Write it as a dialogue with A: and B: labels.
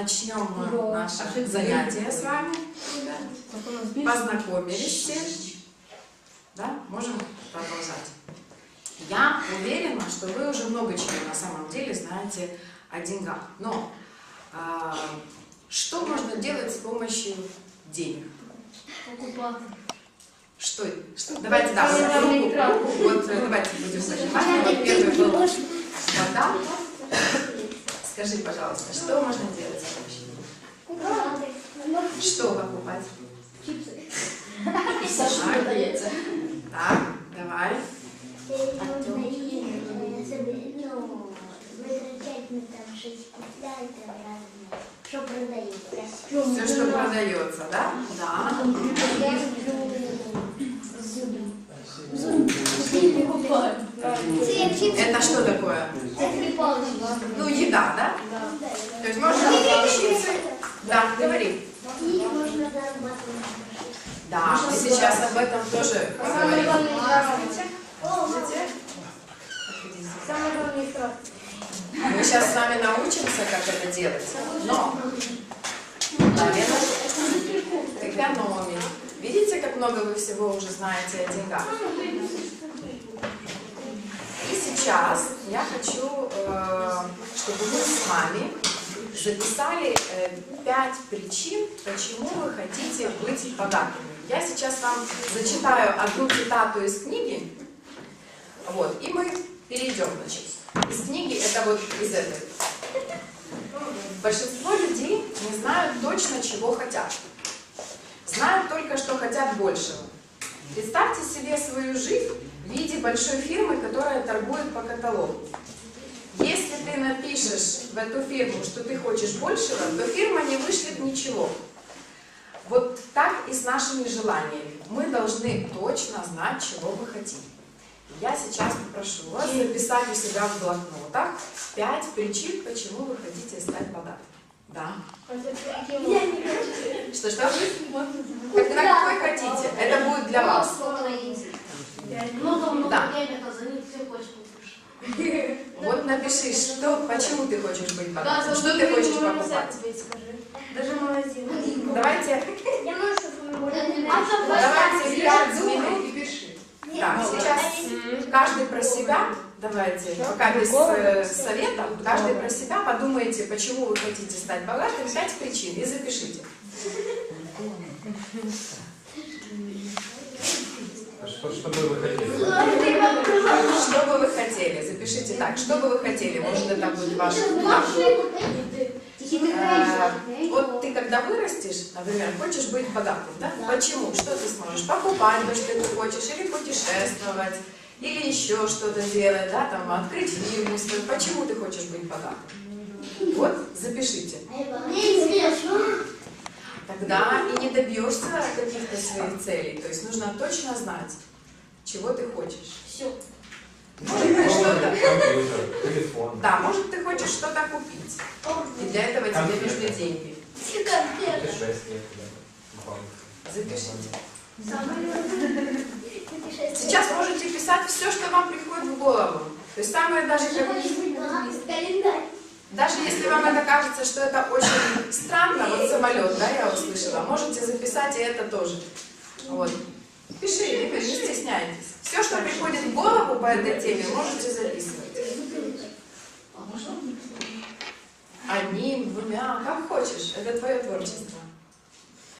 A: начнем
B: Ура.
A: наше занятие с вами.
B: Більше?
A: Познакомились все. Да? Можем продолжать. Я уверена, что вы уже много чего на самом деле знаете о деньгах. Но а, что можно делать с помощью денег?
B: Покупати.
A: Что? что? Давайте, да, вот руку, руку, э, давайте будем зажимать. Вот первый был вода. Скажи, пожалуйста, что можно делать с помощью денег? Что покупать?
B: Саша
A: Так.
B: продається.
A: Так, давай.
C: Можна і собі, ну, витрачати на там щось купляти разне, що продається.
A: Все, что продается, да? Да.
B: Покупаю.
C: Це як чіпси.
A: Это что такое?
C: Це хлібалочка.
A: Ну, еда, да?
B: Да.
A: То есть можно купить чипсы. Да, говори.
C: І можна заробити.
A: Да, мы сейчас об этом тоже
B: Саме
A: поговорим.
B: головне ігра.
A: Слушайте,
B: Саме головне ігра.
A: Мы сейчас с вами научимся, как это делать. Но, наверное, экономить. Видите, как много вы всего уже знаете о деньгах? Сейчас я хочу, э, чтобы мы с вами записали э, пять причин, почему вы хотите быть богатыми. Я сейчас вам зачитаю одну цитату из книги, вот, и мы перейдем, значит, из книги, это вот из этой. Большинство людей не знают точно, чего хотят. Знают только, что хотят большего. Представьте себе свою жизнь в виде большой фирмы, которая торгует по каталогу. Если ты напишешь в эту фирму, что ты хочешь большего, то фирма не вышлет ничего. Вот так и с нашими желаниями. Мы должны точно знать, чего мы хотим. Я сейчас попрошу вас записать у себя в блокнотах пять причин, почему вы хотите стать богатым. Да.
C: Я не хочу.
A: Что, что? Как, на какой хотите? Это будет для вас.
B: Много много
A: Да.
B: денег, а за них все хочешь покушать.
A: Вот напиши, что, почему ты хочешь быть
B: Да,
A: богатым, что ты хочешь покупать.
B: Даже магазин.
A: Давайте,
C: Я можу, щоб ми
A: давайте пять минут.
B: и пиши.
A: Так, сейчас каждый про себя, давайте, пока без э, советов, каждый про себя подумайте, почему вы хотите стать богатым, пять причин и запишите.
D: А что, что бы вы хотели?
A: Что бы вы хотели? Запишите так, что бы вы хотели, может это будет ваш. Э, Вот ты когда вырастешь, например, хочешь быть богатым, да? Почему? Что ты сможешь? Покупать то, что ты хочешь, или путешествовать, или еще что-то делать, да, там, открыть фирму свою. Почему ты хочешь быть богатым? Вот, запишите.
C: Мне.
A: Тогда и не добьешься каких-то своих целей. То есть нужно точно знать, чего ты хочешь.
B: Все.
A: Может, ты что-то...
D: Телефон.
A: Да, может, ты хочешь что-то купить. И для этого тебе нужны деньги. Запишите. Сейчас можете писать все, что вам приходит в голову. То есть самое даже, как-
C: Календарь.
A: Даже если вам это кажется, что это очень странно, вот самолет, да, я услышала, можете записать и это тоже. Вот. Пишите, не стесняйтесь. Все, что приходит в голову по этой теме, можете записывать. Одним, двумя, как хочешь. Это твое творчество.